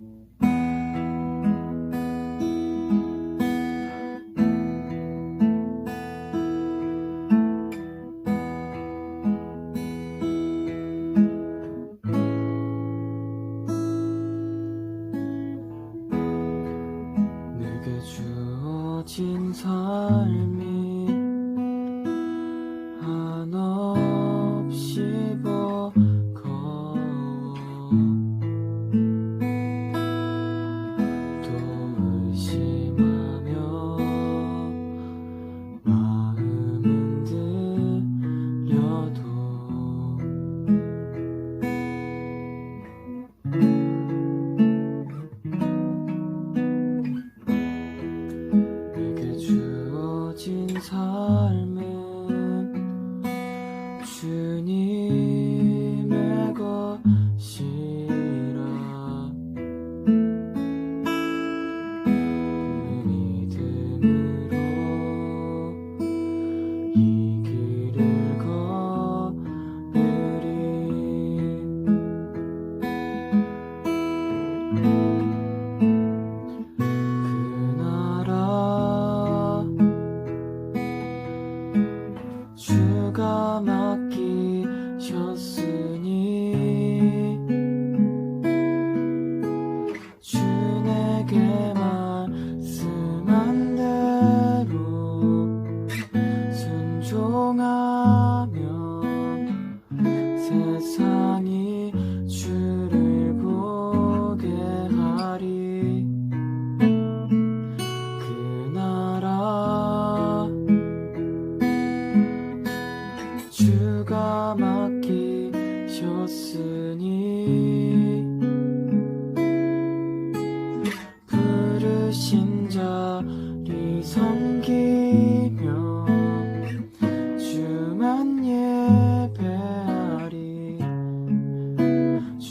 내게 주어진 삶이 나, 기셨 어.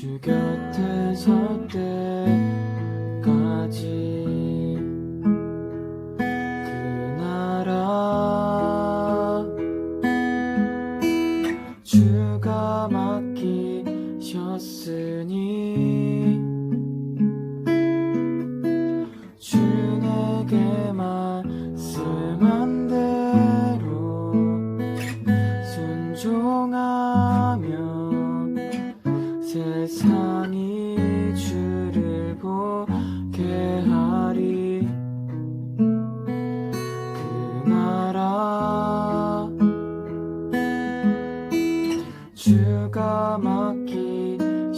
주 곁에 설 때까지 그 나라 주가 맡기셨으니 주 내게 말씀대로 순종하며 세상이 주를 보게 하리. 그 나라 주가 맡기셨으니